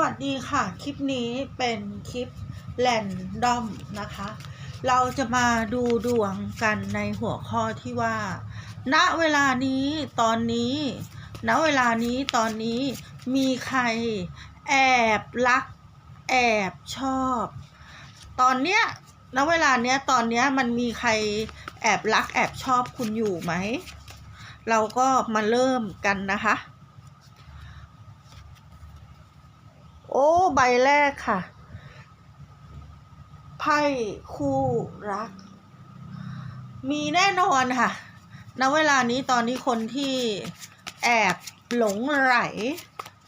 วัสดีค่ะ คลิปนี้เป็นคลิปแรนดอมนะคะ เราจะมาดูดวงกันในหัวข้อที่ว่า ณเวลานี้ตอนนี้ ณเวลานี้ตอนนี้มีใครแอบรัก แอบชอบ ตอนเนี้ยณเวลาเนี้ยตอนเนี้ยมันมีใครแอบรักแอบชอบคุณอยู่ไหม เราก็มาเริ่มกันนะคะ โอ้ ใบแรกค่ะ ไพ่คู่รัก มีแน่นอนค่ะ ณ เวลานี้ตอนนี้คนที่แอบหลงไหล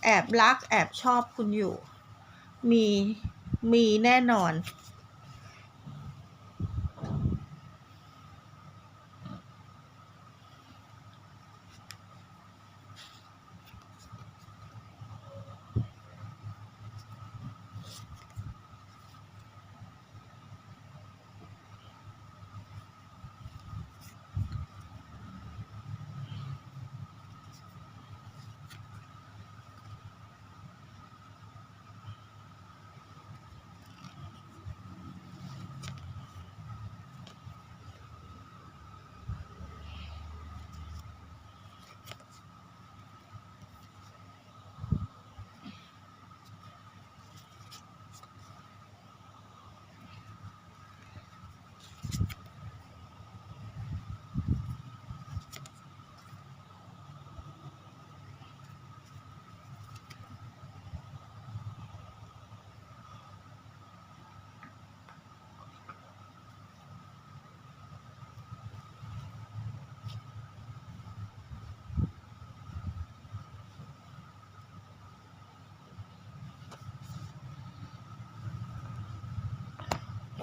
แอบรัก แอบชอบคุณอยู่ มี มีแน่นอน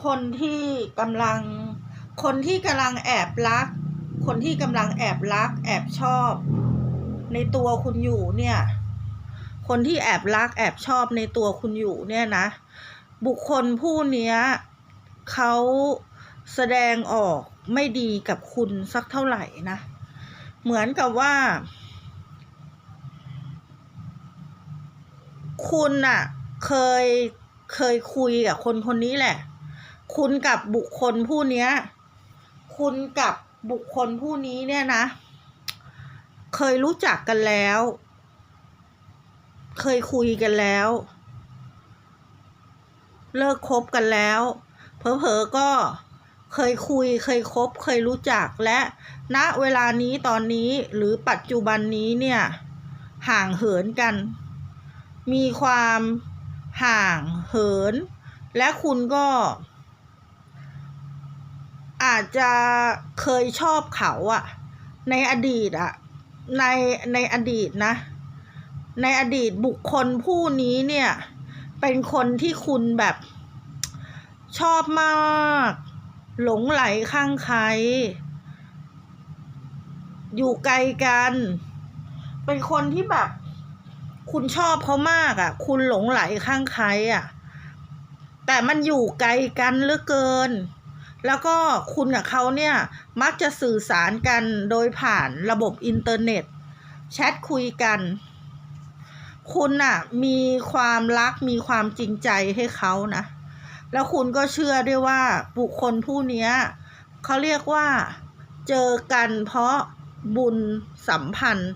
คนที่กำลัง คนที่กำลังแอบรัก คนที่กำลังแอบรัก แอบชอบ ในตัวคุณอยู่เนี่ย คนที่แอบรัก แอบชอบในตัวคุณอยู่เนี่ยนะ บุคคลผู้นี้เขาแสดงออกไม่ดีกับคุณสักเท่าไหร่นะ เหมือนกับว่า คุณน่ะเคยเคยคุยกับคนคนนี้แหละ คุณกับบุคคลผู้เนี้ยคุณกับบุคคลผู้นี้เนี่ยนะ เคยรู้จักกันแล้ว เคยคุยกันแล้ว เลิกคบกันแล้ว เผลอๆก็เคยคุย เคยคบ เคยรู้จักและณเวลานี้ตอนนี้หรือปัจจุบันนี้เนี่ย ห่างเหินกัน มีความห่างเหิน และคุณก็ อาจจะเคยชอบเขาอะในอดีตอะในในอดีตนะ ในอดีตบุคคลผู้นี้เนี่ย เป็นคนที่คุณแบบชอบมาก หลงไหลข้างใคร อยู่ไกลกัน เป็นคนที่แบบ คุณชอบเขามากอะ่ะ คุณหลงไหลข้างใครอะ่ะ แต่มันอยู่ไกลกันเหลือเกิน แล้วก็คุณกับเขาเนี่ยมักจะสื่อสารกันโดยผ่านระบบอินเทอร์เน็ต แชทคุยกัน คุณน่ะมีความรักมีความจริงใจให้เขานะ แล้วคุณก็เชื่อด้วยว่าบุคคลผู้เนี้ยเขาเรียกว่าเจอกันเพราะบุญสัมพันธ์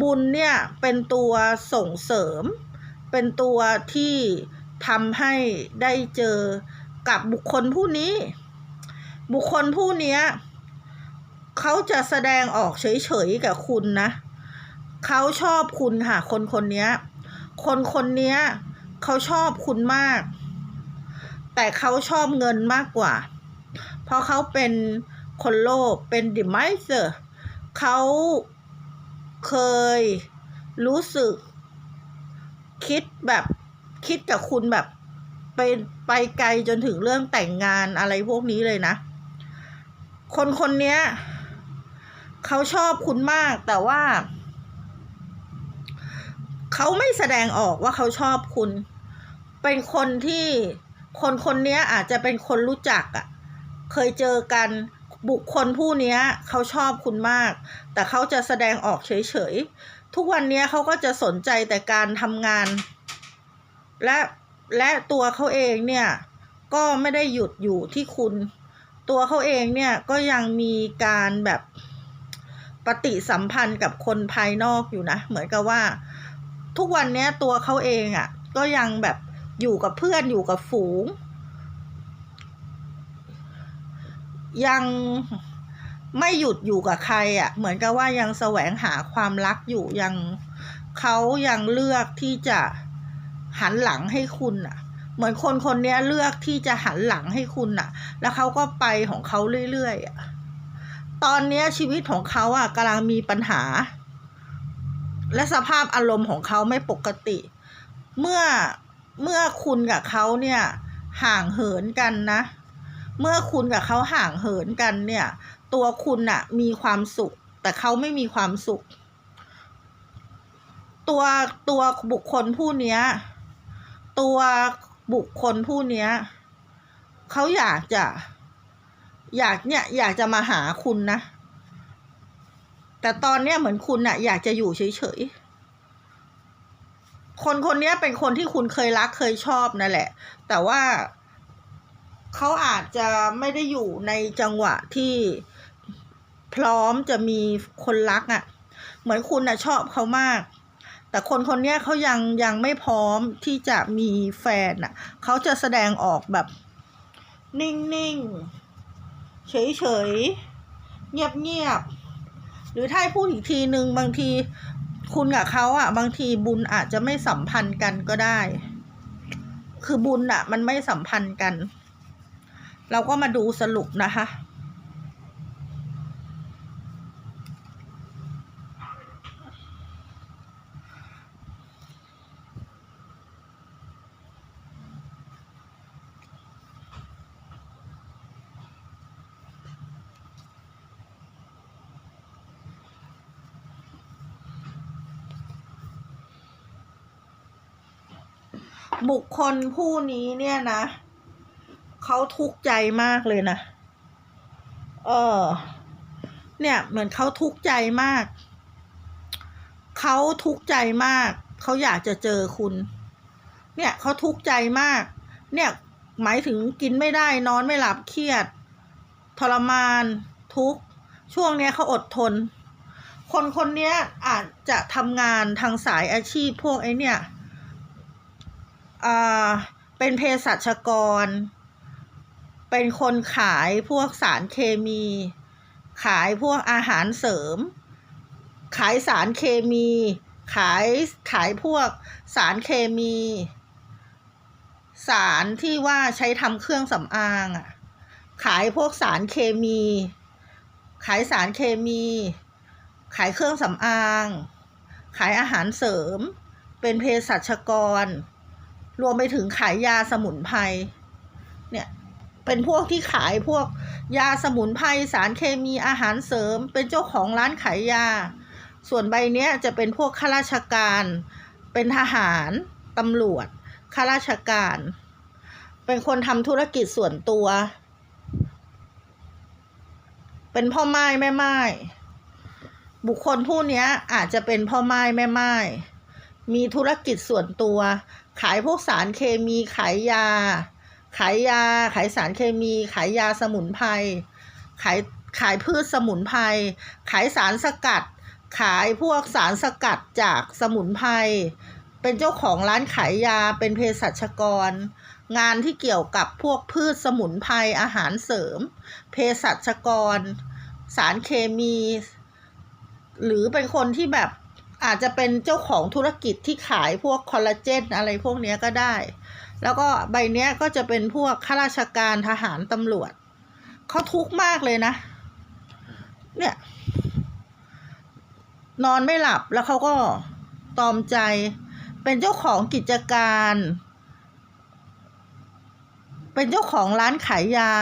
บุญเนี่ยเป็นตัวส่งเสริม เป็นตัวที่ทำให้ได้เจอ กับบุคคลผู้นี้ บุคคลผู้เนี้ยเขาจะแสดงออกเฉยๆกับคุณนะ เขาชอบคุณค่ะคนคนเนี้ยคนคนเนี้ยเขาชอบคุณมาก แต่เขาชอบเงินมากกว่า เพราะเขาเป็นคนโลภเป็นดิมายเซอร์เขาเคยรู้สึกคิดแบบคิดกับคุณแบบ ไปไปไกลจนถึงเรื่องแต่งงานอะไรพวกนี้เลยนะ คนคนเนี้ยเขาชอบคุณมากแต่ว่าเขาไม่แสดงออกว่าเขาชอบคุณ เป็นคนที่คนคนนี้อาจจะเป็นคนรู้จักอะ่ะ เคยเจอกันบุคคลผู้นี้เขาชอบคุณมาก แต่เขาจะแสดงออกเฉยๆ ทุกวันนี้เขาก็จะสนใจแต่การทำงาน และ และตัวเขาเองเนี่ยก็ไม่ได้หยุดอยู่ที่คุณ ตัวเขาเองเนี่ยก็ยังมีการแบบปฏิสัมพันธ์กับคนภายนอกอยู่นะ เหมือนกับว่า ทุกวันนี้ตัวเขาเองอะ่ะ ก็ยังแบบอยู่กับเพื่อนอยู่กับฝูง ยังไม่หยุดอยู่กับใครอะ่ะ เหมือนกับว่ายังแสวงหาความรักอยู่ยังเขายังเลือกที่จะ หันหลังให้คุณอะเหมือนคนคนนี้เลือกที่จะหันหลังให้คุณอะแล้วเขาก็ไปของเขาเรื่อยๆอะตอนนี้ชีวิตของเขาอะกำลังมีปัญหา และสภาพอารมณ์ของเขาไม่ปกติ เมื่อเมื่อคุณกับเขาเนี่ยห่างเหินกันนะ เมื่อคุณกับเขาห่างเหินกันเนี่ย ตัวคุณอะมีความสุข แต่เขาไม่มีความสุข ตัวตัวบุคคลผู้เนี้ย ตัวบุคคลผู้เนี้ยเขาอยากจะ อยากเนี่ย อยากจะมาหาคุณนะ แต่ตอนเนี้ยเหมือนคุณอะอยากจะอยู่เฉยๆ คนคนเนี้ยเป็นคนที่คุณเคยรักเคยชอบนั่นแหละ แต่ว่าเขาอาจจะไม่ได้อยู่ในจังหวะที่พร้อมจะมีคนรักอะ่ะ เหมือนคุณอะชอบเขามาก แต่คนคนนี้เขายังยังไม่พร้อมที่จะมีแฟนอะ่ะเขาจะแสดงออกแบบนิ่งๆ เฉยๆ เงียบๆ หรือถ้าพูดอีกทีหนึ่งบางทีคุณกับเขาอะ บางทีบุญอาจจะไม่สัมพันธ์กันก็ได้ คือบุญอะ มันไม่สัมพันธ์กัน เราก็มาดูสรุปนะคะ บุคคลผู้นี้เนี่ยนะเขาทุกข์ใจมากเลยนะ เออ เนี่ย เหมือนเขาทุกข์ใจมาก เขาทุกข์ใจมาก เขาอยากจะเจอคุณ เนี่ยเขาทุกข์ใจมาก เนี่ยหมายถึงกินไม่ได้นอนไม่หลับเครียด ทรมาน ทุกข์ ช่วงเนี้ยเขาอดทน คนคนเนี้ยอาจจะทำงานทางสายอาชีพพวกไอ้เนี่ย เป็นเภสัชกร เป็นคนขายพวกสารเคมี ขายพวกอาหารเสริม ขายสารเคมี ขายขายพวกสารเคมี สารที่ว่าใช้ทำเครื่องสำอางอะ ขายพวกสารเคมี ขายสารเคมี ขายเครื่องสำอาง ขายอาหารเสริม เป็นเภสัชกร รวมไปถึงขายยาสมุนไพรเนี่ยเป็นพวกที่ขายพวกยาสมุนไพรสารเคมีอาหารเสริม เป็นเจ้าของร้านขายยา ส่วนใบเนี้ยจะเป็นพวกข้าราชการ เป็นทหารตำรวจข้าราชการ เป็นคนทำธุรกิจส่วนตัว เป็นพ่อไม้แม่ไม้บุคคลผู้นี้อาจจะเป็นพ่อไม้แม่ไม้ มีธุรกิจส่วนตัว ขายพวกสารเคมีขายยา ขายยา ขายสารเคมี ขายยาสมุนไพรขายขายพืชสมุนไพรขายสารสกัด ขายพวกสารสกัดจากสมุนไพรเป็นเจ้าของร้านขายยาเป็นเภสัชกร งานที่เกี่ยวกับพวกพืชสมุนไพรอาหารเสริม เภสัชกร สารเคมี หรือเป็นคนที่แบบ อาจจะเป็นเจ้าของธุรกิจที่ขายพวกคอลลาเจนอะไรพวกนี้ก็ได้ แล้วก็ใบเนี้ยก็จะเป็นพวกข้าราชการทหารตำรวจเขาทุกข์มากเลยนะ เนี่ย นอนไม่หลับแล้วเขาก็ตอมใจ เป็นเจ้าของกิจการ เป็นเจ้าของร้านขายยา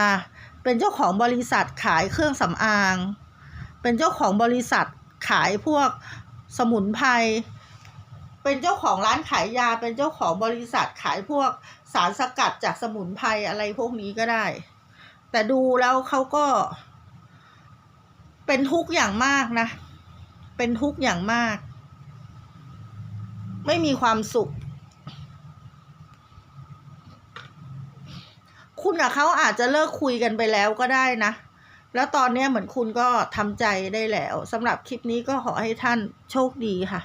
เป็นเจ้าของบริษัทขายเครื่องสำอาง เป็นเจ้าของบริษัทขายพวก สมุนไพรเป็นเจ้าของร้านขายยาเป็นเจ้าของบริษัทขายพวกสารสกัดจากสมุนไพรอะไรพวกนี้ก็ได้ แต่ดูแล้วเขาก็ เป็นทุกข์อย่างมากนะ เป็นทุกข์อย่างมาก ไม่มีความสุข คุณกับเขาอาจจะเลิกคุยกันไปแล้วก็ได้นะ แล้วตอนนี้เหมือนคุณก็ทำใจได้แล้วสำหรับคลิปนี้ก็ขอให้ท่านโชคดีค่ะ